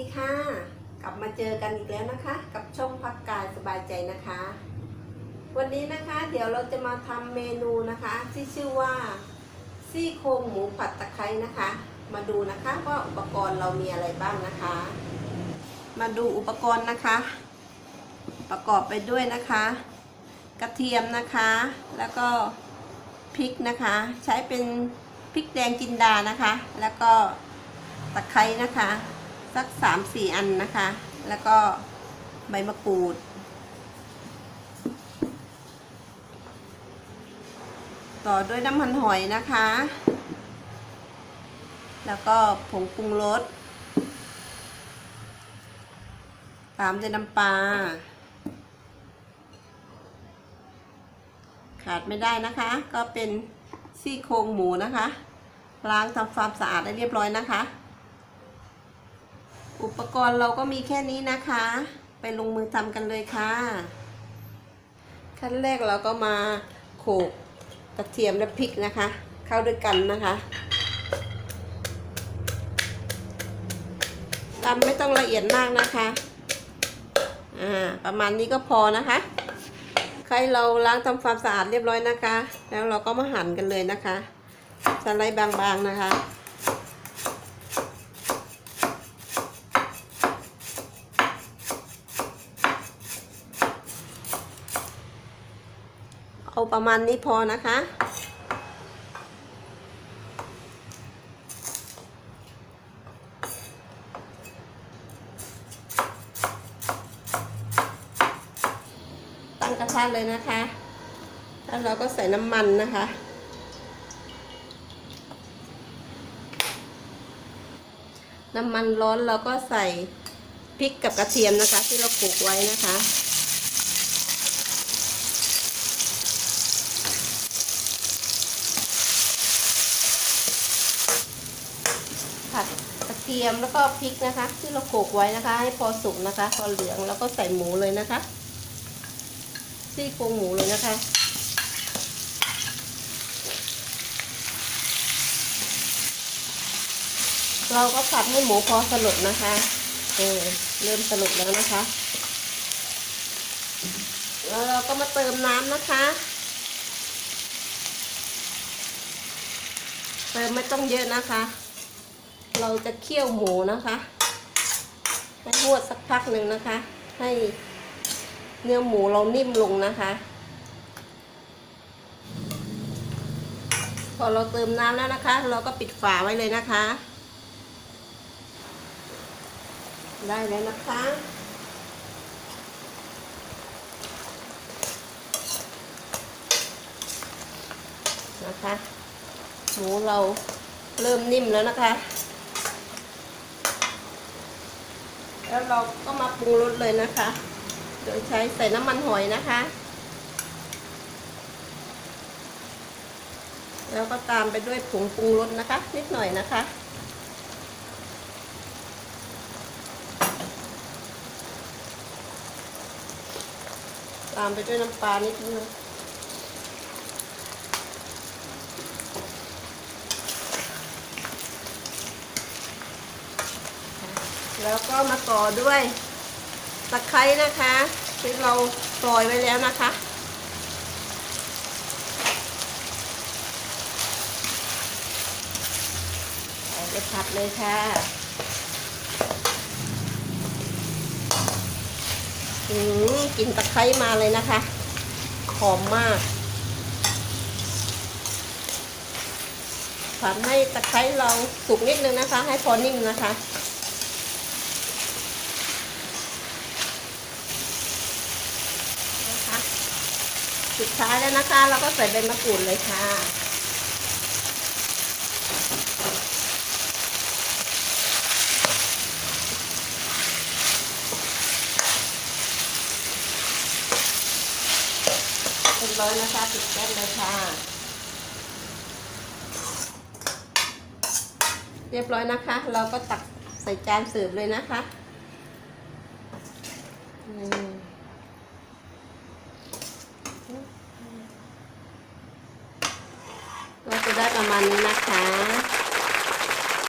ดีค่ะ กลับมาเจอกันอีกแล้วนะคะ กับช่องพักกายสบายใจนะคะ วันนี้นะคะเดี๋ยวเราจะมาทำเมนูนะคะ ที่ชื่อว่าซี่โครงหมูผัดตะไคร้นะคะ มาดูนะคะว่าอุปกรณ์เรามีอะไรบ้างนะคะ มาดูอุปกรณ์นะคะ ประกอบไปด้วยนะคะ กระเทียมนะคะ แล้วก็พริกนะคะ ใช้เป็นพริกแดงจินดานะคะ แล้วก็ตะไคร้นะคะ สักสามสี่อันนะคะ แล้วก็ใบมะกรูด ต่อด้วยน้ำมันหอยนะคะ แล้วก็ผงปรุงรสตามด้วยน้ำปลาขาดไม่ได้นะคะ ก็เป็นซี่โครงหมูนะคะ ล้างทำความสะอาดได้เรียบร้อยนะคะ อุปกรณ์เราก็มีแค่นี้นะคะ ไปลงมือทำกันเลยค่ะ ขั้นแรกเราก็มาโขกกระเทียมและพริกนะคะ เข้าด้วยกันนะคะตำไม่ต้องละเอียดมากนะคะอ่าประมาณนี้ก็พอนะคะใครเราล้างทำความสะอาดเรียบร้อยนะคะ แล้วเราก็มาหั่นกันเลยนะคะสไลด์บางๆนะคะ เอาประมาณนี้พอนะคะ ตั้งกระทะเลยนะคะ แล้วเราก็ใส่น้ำมันนะคะน้ำมันร้อนเราก็ใส่พริกกับกระเทียมนะคะ ที่เราโขลกไว้นะคะ ผัดกระเทียมแล้วก็พริกนะคะ ที่เราโขลกไว้นะคะ ให้พอสุกนะคะ พอเหลืองแล้วก็ใส่หมูเลยนะคะซี่โครงหมูเลยนะคะเราก็ผัดให้หมูพอสลดนะคะ เออเริ่มสลดแล้วนะคะ แล้วเราก็มาเติมน้ำนะคะ เติมไม่ต้องเยอะนะคะ เราจะเคี่ยวหมูนะคะให้หวดสักพักหนึ่งนะคะ ให้เนื้อหมูเรานิ่มลงนะคะ พอเราเติมน้ำแล้วนะคะ เราก็ปิดฝาไว้เลยนะคะ ได้แล้วนะคะนะคะหมูเราเริ่มนิ่มแล้วนะคะ แล้วเราก็มาปรุงรสเลยนะคะ โดยใช้ใส่น้ำมันหอยนะคะ แล้วก็ตามไปด้วยผงปรุงรสนะคะ นิดหน่อยนะคะ ตามไปด้วยน้ำปลานิดนึง แล้วก็มาต่อด้วยตะไคร้นะคะที่เราปล่อยไว้แล้วนะคะเอาไปผัดเลยค่ะอืมกินตะไคร้มาเลยนะคะหอมมากผัดให้ตะไคร้เราสุกนิดนึงนะคะ ให้พอนิ่มนะคะนะคะ สุดท้ายแล้วนะคะ เราก็ใส่ใบมะกรูดเลยค่ะเรียบร้อยนะคะปิดแก๊สเลยค่ะ เรียบร้อยนะคะ เราก็ตักใส่จานเสิร์ฟเลยนะคะ อืม ก็จะได้ ประมาณนี้นะคะ